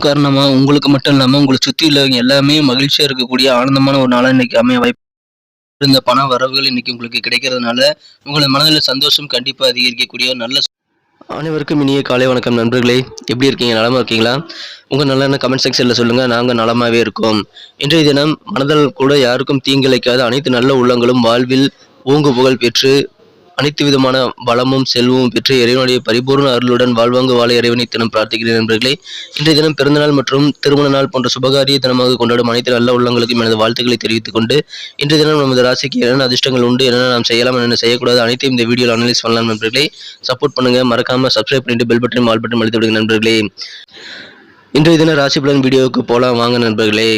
இதன் காரணமாக உங்களுக்கு மட்டும் இல்லாமல் உங்களை சுற்றி உள்ளவங்க எல்லாமே மகிழ்ச்சியாக இருக்கக்கூடிய ஆனந்தமான ஒரு நாளாக இன்னைக்கு அமைய வாய்ப்பு இருந்த பண வரவுகள் இன்னைக்கு உங்களுக்கு கிடைக்கிறதுனால உங்களை மனதில் சந்தோஷம் கண்டிப்பாக அதிகரிக்கக்கூடிய நல்ல அனைவருக்கும் இனிய காலை வணக்கம் நண்பர்களே. எப்படி இருக்கீங்க? நலமாக இருக்கீங்களா? உங்கள் நல்ல கமெண்ட் செக்ஷனில் சொல்லுங்கள் நாங்கள் நலமாகவே இருக்கோம். இன்றைய தினம் மனதில் கூட யாருக்கும் தீங்கிழைக்காத அனைத்து நல்ல உள்ளங்களும் வாழ்வில் ஓங்கு புகழ் பெற்று அனைத்து விதமான வளமும் செல்வமும் பெற்று இறைவனுடைய பரிபூர்ண அருளுடன் வாழ்வாங்கு வாழ இறைவனை தினம் பிரார்த்திக்கிறேன் நண்பர்களே. இன்றைய தினம் பிறந்தநாள் மற்றும் திருமண நாள் போன்ற சுபகாரிய தினமாக கொண்டாடும் அனைத்து நல்ல உள்ளங்களுக்கும் எனது வாழ்த்துக்களை தெரிவித்துக் கொண்டு இன்றைய தினம் நமது ராசிக்கு என்னென்ன அதிர்ஷ்டங்கள் உண்டு என்னென்ன நாம் செய்யலாம் என்னென்ன செய்யக்கூடாது அனைத்தையும் இந்த வீடியோவில் அனலைஸ் பண்ணலாம் நண்பர்களே. சப்போர்ட் பண்ணுங்க மறக்காம சப்ஸ்கிரைப் பண்ணிட்டு பெல் பட்டன் ஆல் பட்டன் அழுத்தி விடுங்க நண்பர்களே. இன்றைய தினம் ராசி பலன் வீடியோவுக்கு போலாம் வாங்க நண்பர்களே.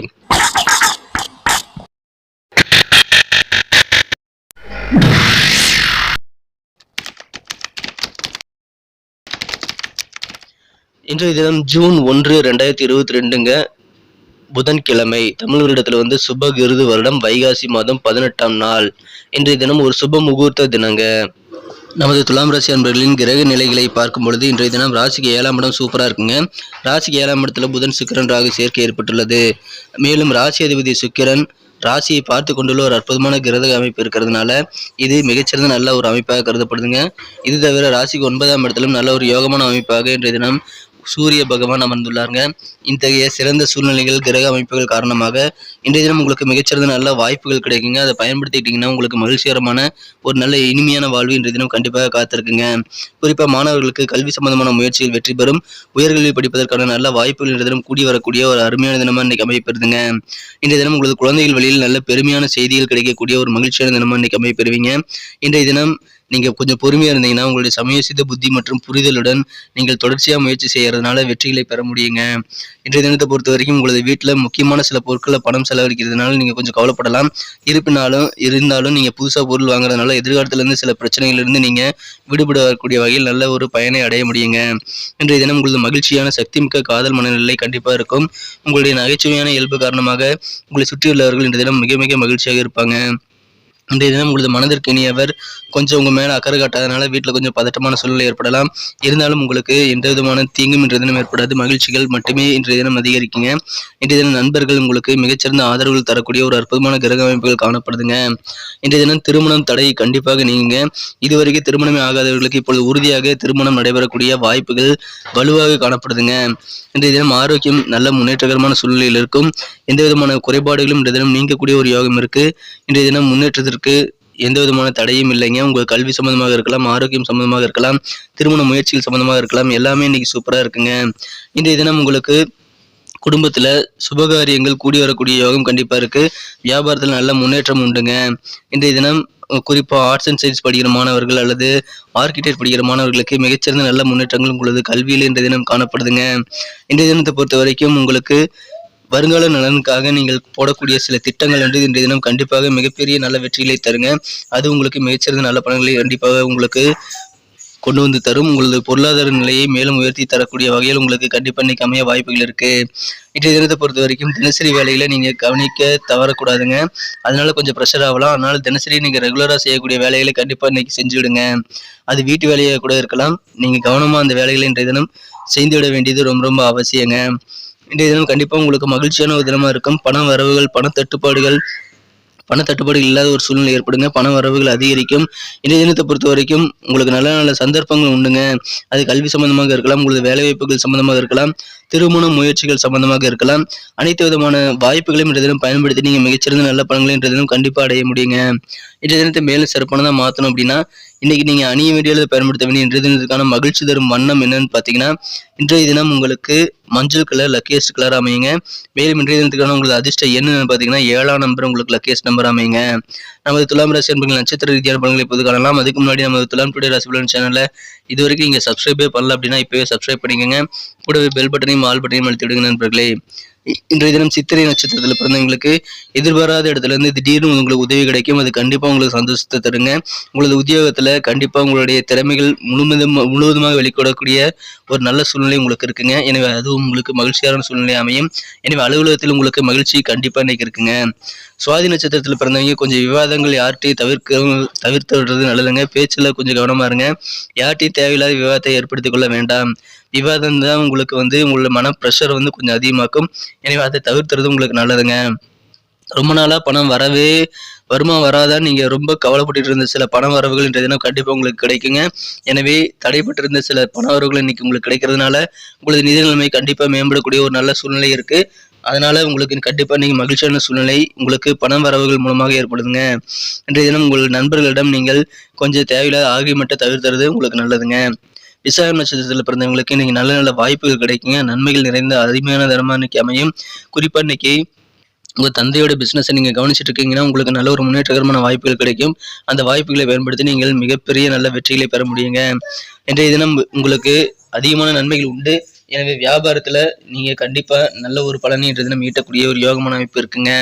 இன்றைய தினம் ஜூன் ஒன்று ரெண்டாயிரத்தி இருபத்தி ரெண்டுங்க. புதன்கிழமை. தமிழ் வருடத்தில் வந்து சுப கிருது வருடம் வைகாசி மாதம் பதினெட்டாம் நாள். இன்றைய தினம் ஒரு சுப முகூர்த்த தினங்க. நமது துலாம் ராசி அன்பர்களின் கிரக நிலைகளை பார்க்கும் பொழுது இன்றைய தினம் ராசிக்கு ஏழாம் இடம் சூப்பராக இருக்குங்க. ராசிக்கு ஏழாம் இடத்துல புதன் சுக்கிரன் ராகு சேர்க்கை ஏற்பட்டுள்ளது. மேலும் ராசி அதிபதி சுக்கிரன் ராசியை பார்த்து கொண்டுள்ள ஒரு அற்புதமான கிரக அமைப்பு இருக்கிறதுனால இது மிகச்சிறந்த நல்ல ஒரு அமைப்பாக கருதப்படுதுங்க. இது தவிர ராசிக்கு ஒன்பதாம் இடத்திலும் நல்ல ஒரு யோகமான அமைப்பாக இன்றைய தினம் சூரிய பகவான் அமர்ந்துள்ளாருங்க. இத்தகைய சிறந்த சூழ்நிலைகள் கிரக அமைப்புகள் காரணமாக இன்றைய தினம் உங்களுக்கு மிகச்சிறந்த நல்ல வாய்ப்புகள் கிடைக்குங்க. அதை பயன்படுத்திக்கிட்டீங்கன்னா உங்களுக்கு மகிழ்ச்சிகரமான ஒரு நல்ல இனிமையான வாழ்வு இன்றைய தினம் கண்டிப்பாக காத்திருக்குங்க. குறிப்பாக மாணவர்களுக்கு கல்வி சம்பந்தமான முயற்சிகள் வெற்றி பெறும். உயர்கல்வி படிப்பதற்கான நல்ல வாய்ப்புகள் இன்றைய தினம் கூடி வரக்கூடிய ஒரு அருமையான தினமாக இன்னைக்கு அமையப்பெறுதுங்க. இன்றைய தினம் உங்களது குழந்தைகள் வழியில் நல்ல பெருமையான செய்திகள் கிடைக்கக்கூடிய ஒரு மகிழ்ச்சியான தினமாக இன்னைக்கு அமையப்பெறுவீங்க. இன்றைய தினம் நீங்கள் கொஞ்சம் பொறுமையாக இருந்தீங்கன்னா உங்களுடைய சமயோசித புத்தி மற்றும் புரிதலுடன் நீங்கள் தொடர்ச்சியாக முயற்சி செய்கிறதுனால வெற்றிகளை பெற முடியுங்க. இன்றைய தினத்தை பொறுத்த வரைக்கும் உங்களது வீட்டில் முக்கியமான சில பொருட்களை பணம் செலவழிக்கிறதுனால நீங்கள் கொஞ்சம் கவலைப்படலாம். இருப்பினாலும் இருந்தாலும் நீங்கள் புதுசாக பொருள் வாங்குறதுனால எதிர்காலத்திலேருந்து சில பிரச்சனைகளிலிருந்து நீங்கள் விடுபடக்கூடிய வகையில் நல்ல ஒரு பயனை அடைய முடியுங்க. இன்றைய தினம் உங்களது மகிழ்ச்சியான சக்திமிக்க காதல் மனநிலை கண்டிப்பாக இருக்கும். உங்களுடைய நகைச்சுவையான இயல்பு காரணமாக உங்களை சுற்றியுள்ளவர்கள் இன்றைய தினம் மிக மிக மகிழ்ச்சியாக இருப்பாங்க. இன்றைய தினம் உங்களது மனதிற்கு இனியவர் கொஞ்சம் உங்கள் மேலே அக்கறை காட்டாதனால வீட்டில் கொஞ்சம் பதட்டமான சூழ்நிலை ஏற்படலாம். இருந்தாலும் உங்களுக்கு எந்த விதமான தீங்கும் இன்றைய தினம் ஏற்படாது. மகிழ்ச்சிகள் மட்டுமே இன்றைய தினம் அதிகரிக்குங்க. இன்றைய தினம் நண்பர்கள் உங்களுக்கு மிகச்சிறந்த ஆதரவுகள் தரக்கூடிய ஒரு அற்புதமான கிரக அமைப்புகள் காணப்படுதுங்க. இன்றைய தினம் திருமணம் தடை கண்டிப்பாக நீங்க இதுவரைக்கும் திருமணமே ஆகாதவர்களுக்கு இப்பொழுது உறுதியாக திருமணம் நடைபெறக்கூடிய வாய்ப்புகள் வலுவாக காணப்படுதுங்க. இன்றைய தினம் ஆரோக்கியம் நல்ல முன்னேற்றகரமான சூழ்நிலையில் இருக்கும். எந்த விதமான குறைபாடுகளும் இன்றைய தினம் நீங்கக்கூடிய ஒரு யோகம் இருக்கு. இன்றைய தினம் முன்னேற்றத்திற்கு எந்த விதமான தடையும் இல்லைங்க. உங்கள் கல்வி சம்மந்தமாக இருக்கலாம் ஆரோக்கியம் சம்மந்தமாக இருக்கலாம் திருமண முயற்சிகள் சம்மந்தமாக இருக்கலாம் எல்லாமே இன்னைக்கு சூப்பராக இருக்குங்க. இன்றைய தினம் உங்களுக்கு குடும்பத்தில் சுபகாரியங்கள் கூடி வரக்கூடிய யோகம் கண்டிப்பாக இருக்குது வியாபாரத்தில் நல்ல முன்னேற்றம் உண்டுங்க. இன்றைய தினம் குறிப்பாக ஆர்ட்ஸ் அண்ட் சயின்ஸ் படிக்கிற மாணவர்கள் அல்லது ஆர்கிடெக்ட் படிக்கிற மாணவர்களுக்கு மிகச்சிறந்த நல்ல முன்னேற்றங்கள் உங்களது கல்வியில் இன்றைய தினம் காணப்படுதுங்க. இன்றைய தினத்தை பொறுத்த வரைக்கும் உங்களுக்கு வருங்கால நலனுக்காக நீங்கள் போடக்கூடிய சில திட்டங்கள் வந்து இன்றைய தினம் கண்டிப்பாக மிகப்பெரிய நல்ல வெற்றிகளை தருங்க. அது உங்களுக்கு மிகச்சிறந்த நல்ல பலன்களை கண்டிப்பாக உங்களுக்கு கொண்டு வந்து தரும். உங்களது பொருளாதார நிலையை மேலும் உயர்த்தி தரக்கூடிய வகையில் உங்களுக்கு கண்டிப்பாக இன்னைக்கு அமைய வாய்ப்புகள் இருக்கு. இன்றைய தினத்தை பொறுத்த வரைக்கும் தினசரி வேலைகளை நீங்கள் கவனிக்க தவறக்கூடாதுங்க. அதனால கொஞ்சம் ப்ரெஷர் ஆகலாம். அதனால தினசரி நீங்கள் ரெகுலராக செய்யக்கூடிய வேலைகளை கண்டிப்பாக இன்னைக்கு செஞ்சு விடுங்க. அது வீட்டு வேலையாக கூட இருக்கலாம். நீங்கள் கவனமாக அந்த வேலைகளை இன்றைய தினம் செய்துவிட வேண்டியது ரொம்ப ரொம்ப அவசியங்க. இன்றைய தினம் கண்டிப்பாக உங்களுக்கு மகிழ்ச்சியான ஒரு தினமாக இருக்கும். பண வரவுகள் பண தட்டுப்பாடுகள் பண தட்டுப்பாடுகள் இல்லாத ஒரு சூழ்நிலை ஏற்படுங்க. பண வரவுகள் அதிகரிக்கும். இன்றைய தினத்தை பொறுத்த வரைக்கும் உங்களுக்கு நல்ல நல்ல சந்தர்ப்பங்கள் உண்டுங்க. அது கல்வி சம்பந்தமாக இருக்கலாம் உங்களது வேலைவாய்ப்புகள் சம்பந்தமாக இருக்கலாம் திருமண முயற்சிகள் சம்பந்தமாக இருக்கலாம். அனைத்து விதமான வாய்ப்புகளையும் இன்றைய தினம் பயன்படுத்தி நீங்கள் மிகச்சிறந்த நல்ல பலன்களை இன்றைய தினம் கண்டிப்பாக அடைய முடியுங்க. இன்றைய தினத்தை மேலும் சிறப்பானதாக மாற்றணும் அப்படின்னா இன்னைக்கு நீங்கள் அணிய வேண்டியதை பயன்படுத்த வேண்டிய இன்றைய தினத்துக்கான மகிழ்ச்சி தரும் வண்ணம் என்னன்னு பார்த்தீங்கன்னா இன்றைய தினம் உங்களுக்கு மஞ்சள் கலர் லக்கியஸ்ட் கலர் அமையுங்க. மேலும் இன்றைய தினத்துக்கான உங்களுக்கு அதிர்ஷ்ட என்னன்னு பார்த்தீங்கன்னா ஏழாம் நம்பர் உங்களுக்கு லக்கியஸ்ட் நம்பர் அமையுங்க. நமது துலாம் ராசி என்பது நட்சத்திர ரீதியான பலன்களை பொது காணலாம். அதுக்கு முன்னாடி நமது துலாம் டுடே ராசி பலன் சேனலில் இது வரைக்கும் நீங்கள் சப்ஸ்கிரைபே பண்ணல அப்படின்னா இப்போவே சப்ஸ்கிரைப் பண்ணிக்கோங்க. கூடவே பெல் பட்டனையும் ஆல் பட்டனையும் அழுத்தி விடுங்க நண்பர்களே. இன்றைய தினம் சித்திரை நட்சத்திரத்தில் பிறந்தவங்களுக்கு எதிர்பாராத இடத்துல இருந்து திடீர்னு உங்களுக்கு உதவி கிடைக்கும். அது கண்டிப்பாக உங்களுக்கு சந்தோஷத்தை தருங்க. உங்களது உத்தியோகத்தில் கண்டிப்பாக உங்களுடைய திறமைகள் முழுவதும் முழுவதுமாக வெளிக்கொடக்கூடிய ஒரு நல்ல சூழ்நிலை உங்களுக்கு இருக்குங்க. எனவே அதுவும் உங்களுக்கு மகிழ்ச்சியான சூழ்நிலை அமையும். எனவே அலுவலகத்தில் உங்களுக்கு மகிழ்ச்சி கண்டிப்பாக இன்னைக்கு இருக்குங்க. சுவாதி நட்சத்திரத்தில் பிறந்தவங்க கொஞ்சம் விவாதங்கள் யார்கிட்டையும் தவிர்க்க தவிர்த்து விடுறது நல்லதுங்க. பேச்சில் கொஞ்சம் கவனமாக இருங்க. யார்கிட்டையும் தேவையில்லாத விவாதத்தை ஏற்படுத்திக் கொள்ள வேண்டாம். விவாதம் தான் உங்களுக்கு வந்து உங்களோட மன ப்ரெஷர் வந்து கொஞ்சம் அதிகமாக்கும். எனவே அதை தவிர்த்துறது உங்களுக்கு நல்லதுங்க. ரொம்ப நாளாக பணம் வரவே வருமா வராதா? நீங்கள் ரொம்ப கவலைப்பட்டு இருந்த சில பண வரவுகள் இன்றைய தினம் கண்டிப்பாக உங்களுக்கு கிடைக்குங்க. எனவே தடைப்பட்டிருந்த சில பண வரவுகள் இன்னைக்கு உங்களுக்கு கிடைக்கிறதுனால உங்களது நிதி நிலைமை கண்டிப்பாக மேம்படக்கூடிய ஒரு நல்ல சூழ்நிலை இருக்குது அதனால் உங்களுக்கு கண்டிப்பாக நீங்கள் மகிழ்ச்சியான சூழ்நிலை உங்களுக்கு பணம் வரவுகள் மூலமாக ஏற்படுதுங்க. இன்றைய தினம் உங்கள் நண்பர்களிடம் நீங்கள் கொஞ்சம் தேவையில்லாத ஆகியமட்டை தவிர்த்துறது உங்களுக்கு நல்லதுங்க. விசாகம் நட்சத்திரத்தில் பிறந்தவங்களுக்கு இன்னைக்கு நல்ல நல்ல வாய்ப்புகள் கிடைக்குங்க. நன்மைகள் நிறைந்த அருமையான தரமாக இன்னைக்கு அமையும். குறிப்பாக இன்னைக்கு உங்கள் தந்தையோட பிஸ்னஸை நீங்கள் கவனிச்சிட்டு இருக்கீங்கன்னா உங்களுக்கு நல்ல ஒரு முன்னேற்றகரமான வாய்ப்புகள் கிடைக்கும். அந்த வாய்ப்புகளை பயன்படுத்தி நீங்கள் மிகப்பெரிய நல்ல வெற்றிகளை பெற முடியுங்க. இன்றைய தினம் உங்களுக்கு அதிகமான நன்மைகள் உண்டு. எனவே வியாபாரத்தில் நீங்கள் கண்டிப்பாக நல்ல ஒரு பலனின்றது நம்ம ஈட்டக்கூடிய ஒரு யோகமான அமைப்பு இருக்குங்க.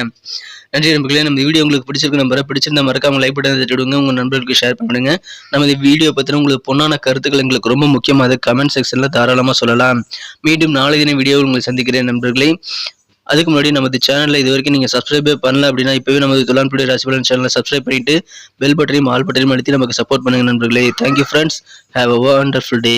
நன்றி நண்பர்களே நம்ம வீடியோ உங்களுக்கு பிடிச்சிருக்கு நம்பரை பிடிச்சிருந்தா மறக்காம லைக் பட்டன் தட்டிவிடுங்க உங்கள் நண்பர்களுக்கு ஷேர் பண்ணுங்க. நம்ம இந்த வீடியோ பற்றின உங்களுக்கு பொண்ணான கருத்துக்கள் எங்களுக்கு ரொம்ப முக்கியமாக அதை கமெண்ட் செக்ஷனில் தாராளமாக சொல்லலாம். மீண்டும் நாளை தினம் வீடியோ உங்களை சந்திக்கிறேன் நண்பர்களே. அதுக்கு முன்னாடி நமது சேனலில் இது வரைக்கும் நீங்கள் சப்ஸ்கிரைபே பண்ணல அப்படின்னா இப்போவே நமது துலான்புடி ராசிபலன் சேனலை சப்ஸ்கிரைப் பண்ணிட்டு பெல் பட்டனையும் ஆல் பட்டனையும் அழுத்தி நமக்கு சப்போர்ட் பண்ணுங்கள் நண்பர்களே. Thank you friends have a wonderful day